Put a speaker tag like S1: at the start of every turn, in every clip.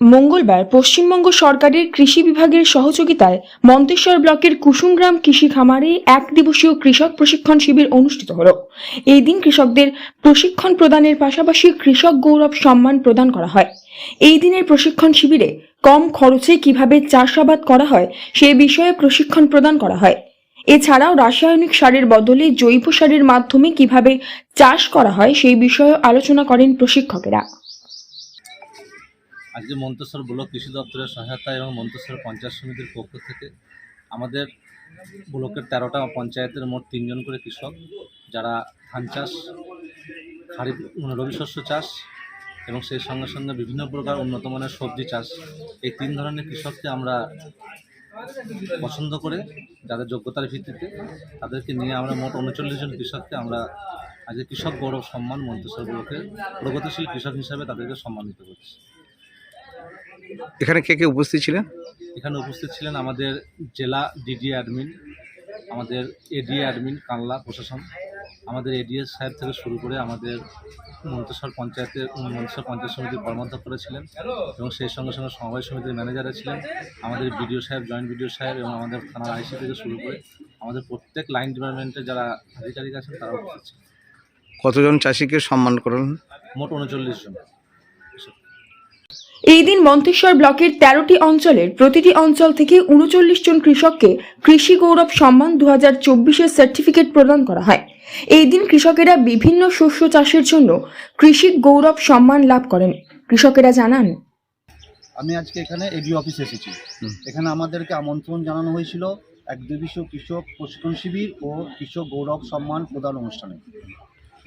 S1: মঙ্গলবার পশ্চিমবঙ্গ সরকারের কৃষি বিভাগের সহযোগিতায় মন্তেশ্বর ব্লকের কুসুমগ্রাম কৃষি খামারে এক দিবসীয় কৃষক প্রশিক্ষণ শিবির অনুষ্ঠিত হলো। এই দিন কৃষকদের প্রশিক্ষণ প্রদানের পাশাপাশি কৃষক গৌরব সম্মান প্রদান করা হয়। এই দিনের প্রশিক্ষণ শিবিরে কম খরচে কীভাবে চাষাবাদ করা হয় সে বিষয়ে প্রশিক্ষণ প্রদান করা হয়। এছাড়াও রাসায়নিক সারের বদলে জৈব সারের মাধ্যমে কীভাবে চাষ করা হয় সেই বিষয়ে আলোচনা করেন প্রশিক্ষকেরা।
S2: আজকে মন্তেশ্বর ব্লক কৃষি দপ্তরের সহায়তা এবং মন্তেশ্বর পঞ্চায়েত সমিতির পক্ষ থেকে আমাদের ব্লকের তেরোটা পঞ্চায়েতের মোট তিনজন করে কৃষক, যারা ধান চাষ, খারিফ মানে রবি শস্য চাষ এবং সেই সঙ্গে সঙ্গে বিভিন্ন প্রকার উন্নত মানের সবজি চাষ, এই তিন ধরনের কৃষককে আমরা পছন্দ করে, যাদের যোগ্যতার ভিত্তিতে তাদেরকে নিয়ে আমরা মোট উনচল্লিশ জন কৃষককে আমরা আজকে কৃষক গৌরব সম্মান মন্তেশ্বর ব্লকের প্রগতিশীল কৃষক হিসাবে তাদেরকে সম্মানিত করছি।
S3: এখানে কে কে উপস্থিত ছিলেন?
S2: এখানে উপস্থিত ছিলেন আমাদের জেলা ডিডি অ্যাডমিন আমাদের এডি অ্যাডমিন কানলা প্রশাসন আমাদের এডিএস সাহেব থেকে শুরু করে আমাদের মন্তেশ্বর পঞ্চায়েতের মন্তেশ্বর পঞ্চায়েত সমিতির কর্মাধ্যক্ষরা ছিলেন এবং সেই সঙ্গে সঙ্গে সমবায় সমিতির ম্যানেজাররা ছিলেন আমাদের বিডিও সাহেব জয়েন্ট বিডিও সাহেব এবং আমাদের থানার আইসি থেকে শুরু করে আমাদের প্রত্যেক লাইন ডিপার্টমেন্টের যারা আধিকারিক আছেন তারা
S3: কতজন চাষিকে সম্মান করলেন?
S2: মোট উনচল্লিশ জন।
S1: এই দিন মন্তেশ্বর ব্লকের তেরোটি অঞ্চলের প্রতিটি অঞ্চল থেকে উনচল্লিশ জন কৃষককে কৃষি গৌরব সম্মান দু হাজার চব্বিশের সার্টিফিকেট প্রদান করা হয়। এই দিন কৃষকেরা বিভিন্ন শস্য চাষের জন্য কৃষি গৌরব সম্মান লাভ করেন। কৃষকেরা জানান
S4: আমি আজকে এখানে এডি অফিসে এসেছি।
S3: হুম।
S4: এখানে আমাদেরকে আমন্ত্রণ জানানো হয়েছিল এক দিবসীয় কৃষক প্রশিক্ষণ শিবির ও কৃষক গৌরব সম্মান প্রদান অনুষ্ঠানে।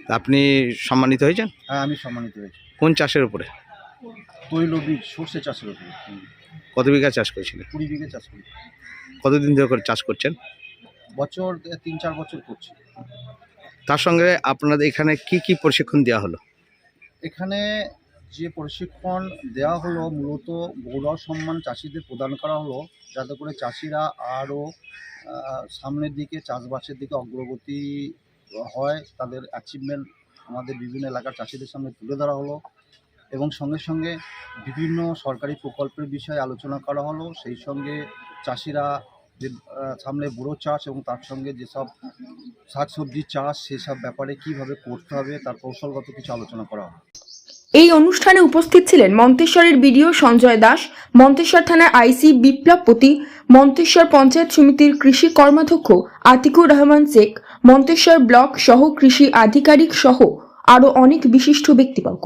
S3: আপনি সম্মানিত হয়েছেন?
S4: হ্যাঁ আমি সম্মানিত হয়েছি।
S3: কোন চাষের উপরে?
S4: তৈলবীজ সর্ষে চাষের উপরে
S3: কত বিঘা চাষ করেছিলেন?
S4: কুড়ি বিঘে চাষ করি।
S3: কতদিন ধরে করে চাষ করছেন?
S4: বছর তিন চার বছর করছি।
S3: তার সঙ্গে আপনাদের এখানে কি কি প্রশিক্ষণ দেওয়া হলো?
S4: এখানে যে প্রশিক্ষণ দেওয়া হলো মূলত গৌরব সম্মান চাষিদের প্রদান করা হলো যাতে করে চাষিরা আরও সামনের দিকে চাষবাসের দিকে অগ্রগতি হয়। তাদের অ্যাচিভমেন্ট আমাদের বিভিন্ন এলাকার চাষিদের সামনে তুলে ধরা হলো। এবং সঙ্গে সঙ্গে বিভিন্ন সরকারি প্রকল্পের বিষয়ে আলোচনা করা হলো। সেই সঙ্গে চাষিরা যে সামনে বুড়ো চাষ এবং তার সঙ্গে যেসব শাকসবজির চাষ, সেসব ব্যাপারে কীভাবে করতে হবে, তার কৌশলগত কিছু আলোচনা করা হলো।
S1: এই অনুষ্ঠানে উপস্থিত ছিলেন মন্তেশ্বরের বিডিও সঞ্জয় দাস, মন্তেশ্বর থানার আইসি বিপ্লবপতি মন্তেশ্বর পঞ্চায়েত সমিতির কৃষি কর্মাধ্যক্ষ আতিকুর রহমান শেখ, মন্তেশ্বর ব্লক সহ কৃষি আধিকারিক সহ আরও অনেক বিশিষ্ট ব্যক্তিবর্গ।